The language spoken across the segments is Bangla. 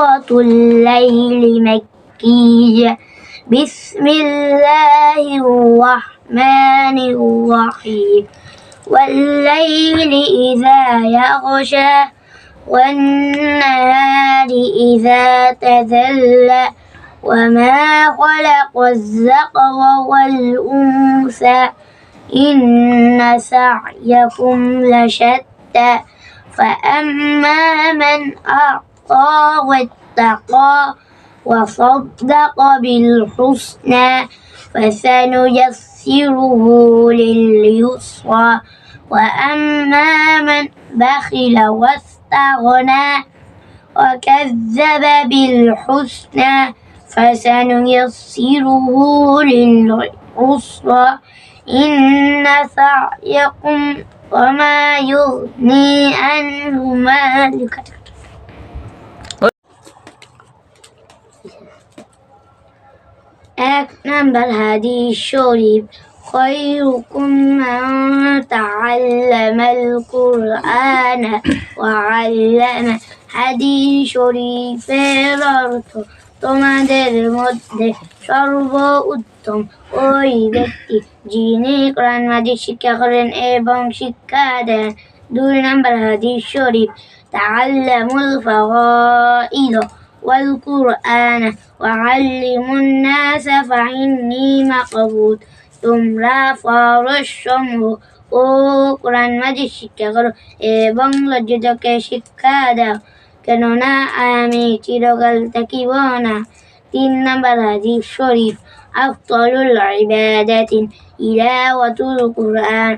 سورة الليل مكية. بسم الله الرحمن الرحيم. والليل إذا يغشى والنهار إذا تجلى وما خلق الذكر والأنثى إن سعيكم لشتى. فأما من أعطى واتقى وصدق بالحسنى فسنيسره لليسرى وأما من بخل واستغنى وكذب بالحسنى فسنيسره للعسرى إن سعيكم وما يغني عنه مالك এক নাম্বার হাদিস শরীফ خيركم من تعلم القرآن وعلمه হাদিস শরীফের অর্থ তোমাদের মধ্যে সর্ব উত্তম ওই ব্যক্তি যিনি কোরআন মাজিদ শিক্ষা করেন এবং শিক্ষা দেন দুই নম্বর হাদিস শরীফ তাআল্লামুল ফাওয়াইদ والقرآن وعلموا الناس فإني مقبول তোমরা ফরজ সমূহ ও কোরআন মাজিদ শিক্ষা করো এবং লজ্জিতকে শিক্ষা দাও কেননা আমি চিরকাল থাকিব না তিন নম্বর হাদিস শরীফ আফতলুল ইবাদাতিন ইলাওয়াতুল কুরআন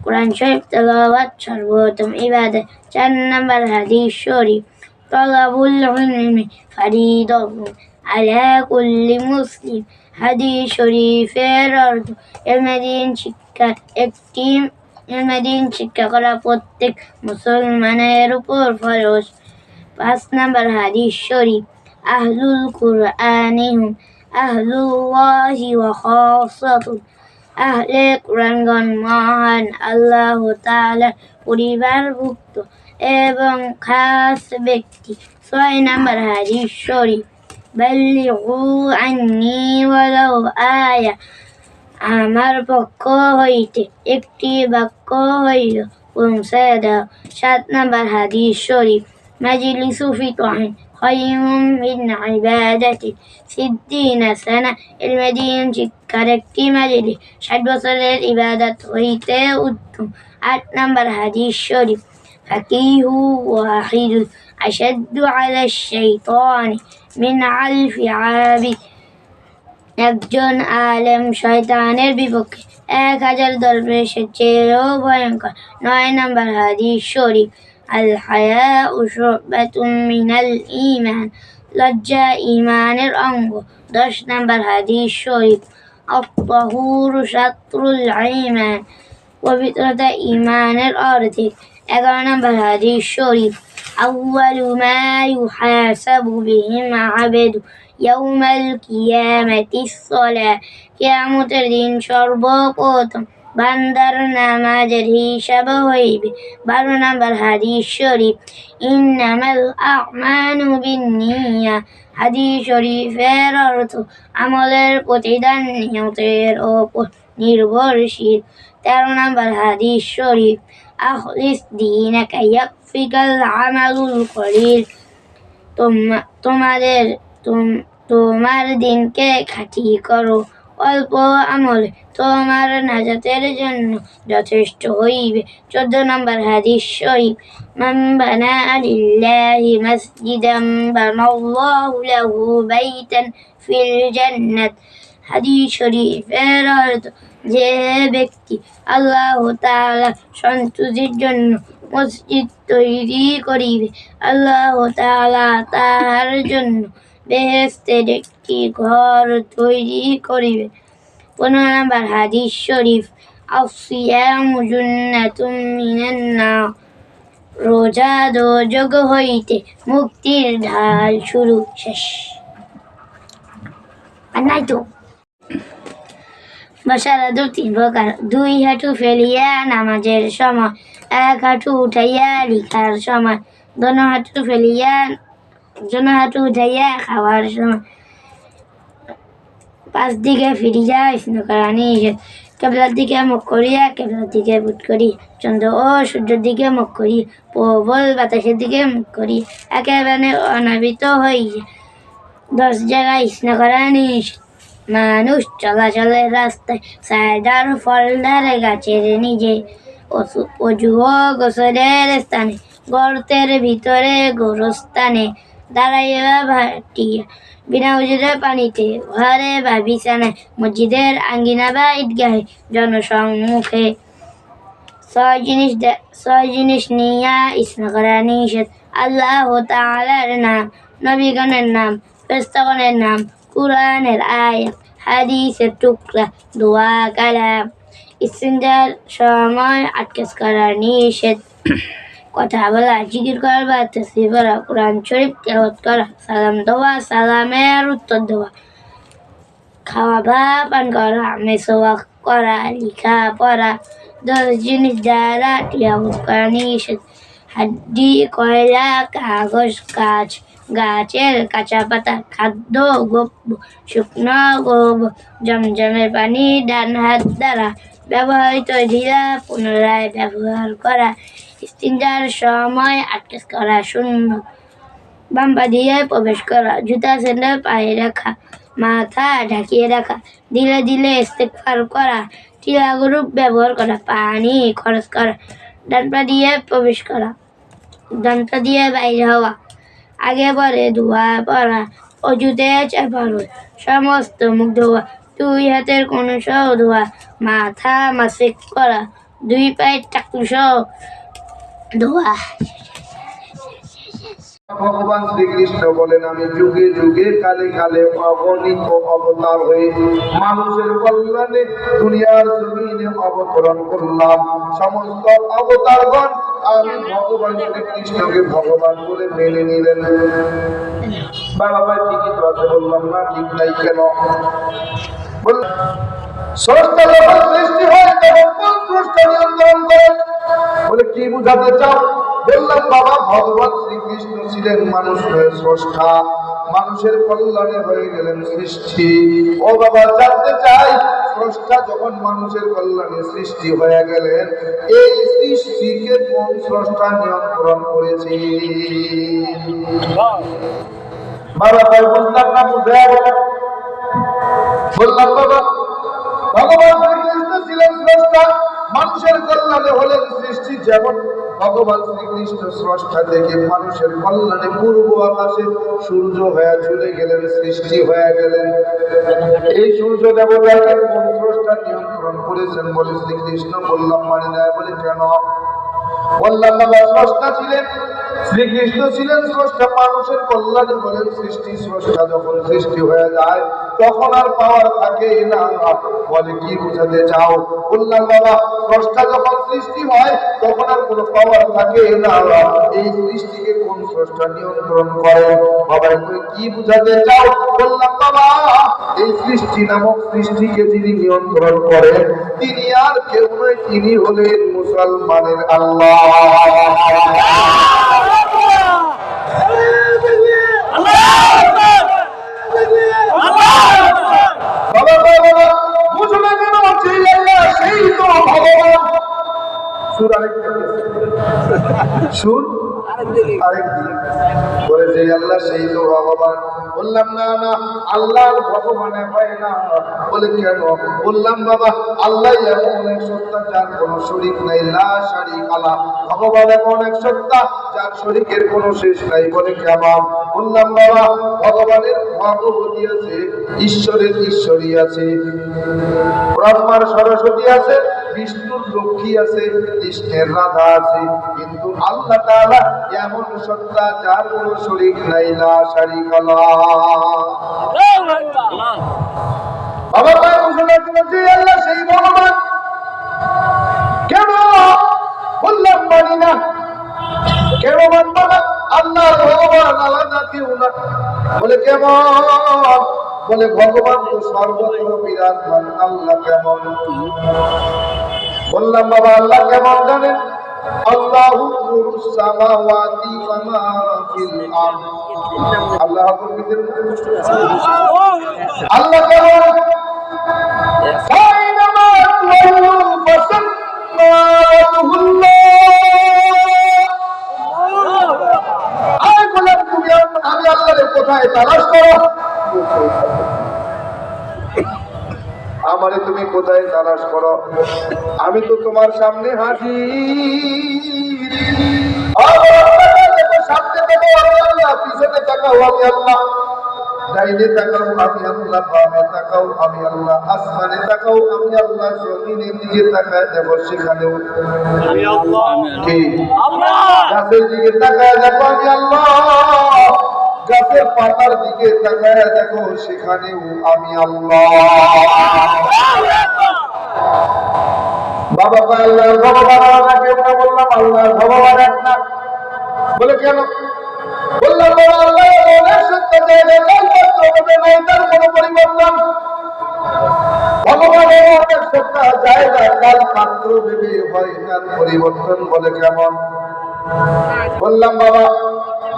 কোরআন শরীফ তেলাওয়াত সর্বোত্তম ইবাদত চার নম্বর হাদিস শরীফ তলাবুল ইলমি ফরিদাতুন আলা কুল্লি মুসলিম হাদিস শরীফের অর্থ এলমেদিন শিক্ষা একটি এলমেদিন শিক্ষা করা প্রত্যেক মুসলমানের উপর ফরজ পাঁচ নম্বর হাদিস শরীফ আহলুল কুরআনি হুম আহলুল্লাহি ওয়া খাসাতুহু আহলে কুরআনগণ মহান আল্লাহ তাআলা পরিবারভুক্ত এবং খাস ব্যক্তি ছয় নম্বর হাদিস শরীফ বাল্লিগু আন্নি ওয়ালাউ আয়া আমার পক্ষ হইতে একটি বাক্য হইল পৌঁছে দাও সাত নম্বর হাদিস শরীফ মাজলিসু ফিতহিন خير من عبادة ستين سنة المدين শিক্ষার একটি মাজলিস ষাট বছরের ইবাদত হইতে উত্তম আট নম্বর হাদিস শরীফ فقيه واحد أشد على الشيطان من ألف عابد একজন আলেম শয়তানের বিপক্ষে এক হাজার দরবেশের চেয়েও ভয়ঙ্কর নয় নম্বর হাদিস শরীফ আল হায়া উসবাতুম মিনাল ইমান লজ্জা ইমানের অঙ্গ দশ নম্বর হাদিস শরীফ আত্তাহুর শাত্রুল ইমান পবিত্রতা ইমানের অর্ধেক এগারো নম্বর হাদিস শরীফ أول ما يحاسب بهم عبد يوم القيامة الصلاة কিয়ামতের দিন সর্বপ্রথম বান্দার নামাজের হিসাব হইবে বারো নম্বর হাদিস শরীফ ইন্নামাল আমানু বিন্নিয়া হাদিস শরীফের অর্থ আমলের প্রতিদান নিয়তের ওপর নির্ভরশীল তেরো নম্বর হাদিস শরীফ দিনাকা ইয়াকফিকাল আমালুল কলিল তোমা- তোমাদের তোম- তোমার দিনকে খাঁটি করো অল্প আমল তোমার নাজাতের জন্য যথেষ্ট হইবে। চোদ্দ নম্বর হাদিস শরীফ, মান বানা লিল্লাহি মসজিদান বানাল্লাহু লাহু বাইতান ফিল জান্নাত। হাদিস শরীফের অর্থ যে ব্যক্তি আল্লাহ তাআলা সন্তুষ্টির জন্য মসজিদ তৈরি করিবে, আল্লাহ তাআলা তাহার জন্য বেহেস্তের একটি ঘর তৈরি করিবে। পনেরো নম্বর হাদিস শরীফ হইতে মুক্তির ঢাল শুরু, শেষ। আর নাই তো। বসারা তিন প্রকার দুই হাঁটু ফেলিয়া নামাজের সময়, এক হাঁটু উঠাইয়া লিখার সময়, দোনো হাঁটু ফেলিয়া জন্য হাঁটু উঠাইয়া খাওয়ার সময়। পাঁচ দিকে ফিরে যায় স্নকরানি কেবলার দিকে মুখ করিয়া, কেবলার দিকে বুট করি চন্দ্র ও সূর্যের দিকে মুখ করি প্রবল বাতাসের দিকে মুখ করি একেবারে অনাবিত হই দশ জায়গায় স্নকরানি মানুষ চলাচলের রাস্তায়, সাইডার ফলদার গাছের নিজে অজু ও গোসলের স্থানে, গর্তের ভিতরে গোরস্থানে দাঁড়াইয়া ভাটিয়া, বিনা উজুরে পানিতে ঘরে বা বিছানায়, মসজিদের আঙ্গিনা বা ঈদগাহে জনসম্মুখে। ছয় জিনিস ছয় জিনিস নিয়া ইসনা করা নিষেধ। আল্লাহ তাআলার নাম, নবীগণের নাম, ফেরেশতাগণের নাম কুরআনের আয়াত হাদিসের টুকরা দোয়া কালাম ইসিনজার সময় আটকেস করার নিষেধ কথা বলা জিকির করা বা তসবিহ পড়া কোরআন শরীফ তেলাওয়াত করা সালাম দেওয়া সালামের উত্তর দেওয়া খাওয়া বা পান করা মেসোয়াক করা লেখা পড়া দশ জিনিস দ্বারা টিয়াবুত করা নিষেধ হাড্ডি কয়লা কাগজ কাঠ গাছের কাঁচা পাতা, খাদ্য, গোপ শুকনো গোব জমজমের পানি, ডান হাত দ্বারা ব্যবহৃত ঢিলা পুনরায় ব্যবহার করা স্তিনজার সময় আটকে করা, শূন্য বাম্পা দিয়ে প্রবেশ করা, জুতা স্যান্ডেল পায়ে রাখা, মাথা ঢাকিয়ে রাখা দিলে দিলে ইস্তেকফার করা টিলা গ্রুপ ব্যবহার করা, পানি খরচ করা ডান পা দিয়ে প্রবেশ করা ডান পা দিয়ে বাইরে হওয়া আগে পরে ধোয়া পড়া অজুতে চাপা রোদ সমস্ত মুখ ধোয়া, দুই হাতের কোনো সহ ধোয়া, মাথা মাসিক করা, দুই পায়ের টাকু সহ ধোয়া। ভগবান শ্রীকৃষ্ণ বলেন, আমি যুগে যুগে কালে কালে অগণিত অবতার হয়ে মানুষের কল্যাণে দুনিয়ার জমিনে অবতরণ করলাম। সমস্ত অবতারগণ আমি শ্রীকৃষ্ণকে ভগবান বলে মেনে নিলেন। বাবা ভাই ঠিকই তো আছে, বললাম, না, ঠিক নাই কেন? বলে, কি বুঝাতে চাও? বললাম, বাবা, ভগবান শ্রীকৃষ্ণ ছিলেন মানুষ হয়ে স্রষ্টা, মানুষের কল্যাণে হয়ে গেলেন সৃষ্টি। ও বাবা, জানতে চাই স্রষ্টা যখন মানুষের কল্যাণে সৃষ্টি হয়ে গেলেন, এই সৃষ্টিকে কোন স্রষ্টা নিয়ন্ত্রণ করেছে? ভগবান শ্রীকৃষ্ণ ছিলেন স্রষ্টা, মানুষের কল্যাণে হলেন সৃষ্টি যেমন ভগবান শ্রীকৃষ্ণ স্রষ্টা থেকে মানুষের কল্যাণে পূর্ব আকাশে সূর্য হয়ে চলে গেলেন, সৃষ্টি হয়ে গেলেন। এই সূর্য দেবতাকে কোন স্রষ্টা নিয়ন্ত্রণ করেছেন বলে শ্রীকৃষ্ণ বললাম মানে না বলে কেন? বললাম, বাবা, স্রষ্টা ছিলেন শ্রীকৃষ্ণ ছিলেন স্রষ্টা, মানুষের কল্যাণে হলেন সৃষ্টি, স্রষ্টা যখন সৃষ্টি হয়ে যায়, তখন আর পাওয়ার থাকে না। বলে, কি বুঝাতে চাও? বললাম, বাবা, স্রষ্টা যখন সৃষ্টি হয়, তখন আর কোনো পাওয়ার থাকে না। এই সৃষ্টিকে কোন স্রষ্টা নিয়ন্ত্রণ করে? বাবা তুমি কি বুঝাতে চাও? বললাম, বাবা, এই সৃষ্টি নামক সৃষ্টিকে যিনি নিয়ন্ত্রণ করেন, তিনি আর কেউ নয়, তিনি হলেন মুসলমানের আল্লাহ বাবা বাবা বাবা বুঝো না কেন সেই আল্লাহ সেই তো ভগবান সুর আরেকটা সুর আরেকদিন। যে আল্লাহ, সেই তো বললাম, না না ভগবানে না। বলে বললাম, বাবা যার কোনো শরিক নাই, লা শারিক এক সত্তা যার শরিকের কোনো শেষ নাই বলে, কেমন? বললাম, বাবা, ভগবানের ভগবতী আছে, ঈশ্বরের ঈশ্বরী আছে। ব্রহ্মার সরস্বতী আছে বিষ্ণুর লক্ষ্মী আছে, কৃষ্ণের রাধা আছে, কিন্তু আল্লাহ তাআলা এমন সত্তা যার কোনো শরীক নাই, না শারিক বাবা আল্লাহ সেই ভগবান। কেন? বললাম মানি না। কেন মানবো না? আল্লাহ ভগবান আলাদা কেউ না। বলে কেমন? বলে, ভগবান তো সর্বত্র বিরাজমান, আল্লাহ কেমন? বললাম, বাবা, আল্লাহ কেমন জানেন? আল্লাহু আল্লাহ আল্লাহ, আম- আল্লাহরে কোথায় তালাশ করো? আমারে তুমি কোথায় তালাশ করো? আমি তো তোমার সামনে হাজির। দেখো, সামনে দেখো আমি আল্লাহ পিছনে তাকাও আমি আল্লাহ ডাইনে তাকাও আমি আল্লাহ বামে তাকাও আমি আল্লাহ আসমানে তাকাও আমি আল্লাহ জমিনের দিকে তাকায় দেখো সেখানেও। কি? গাছের দিকে তাকায় দেখো আমি আল্লাহ। গাছের পাতার দিকে তাকায় দেখো, সেখানেও আমি আল্লাহ। বাবা আল্লাহ ভগবান আমরা বললাম আল্লাহ ভগবান এক না। বলে, কেন? বললাম, বাবা আল্লাহ অনেক সত্য জায়গায় পাত্র হবে নাই তার কোনো পরিবর্তন? ভগবানের অনেক সত্য জায়গা কাল পাত্র ভেবে হয় পরিবর্তন বলে কেমন? বললাম, বাবা,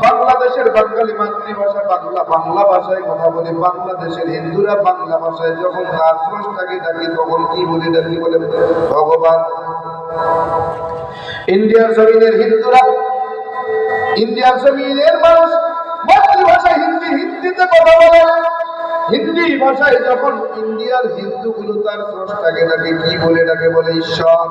বাংলাদেশের বাঙালি মাতৃভাষা বাংলা বাংলা ভাষায় কথা বলি। বাংলাদেশের হিন্দুরা বাংলা ভাষায় যখন তার স্রষ্টাকে ডাকি, তখন কি বলে, ডাকি বলে ভগবান। ইন্ডিয়ার জমিনের হিন্দুরা, ইন্ডিয়ার জমিনের মানুষ মাতৃভাষা হিন্দি, হিন্দিতে কথা বলে। হিন্দি ভাষায় যখন ইন্ডিয়ার হিন্দুগুলো তার স্রষ্টাকে ডাকে, কি বলে, ডাকে বলে, ঈশ্বর।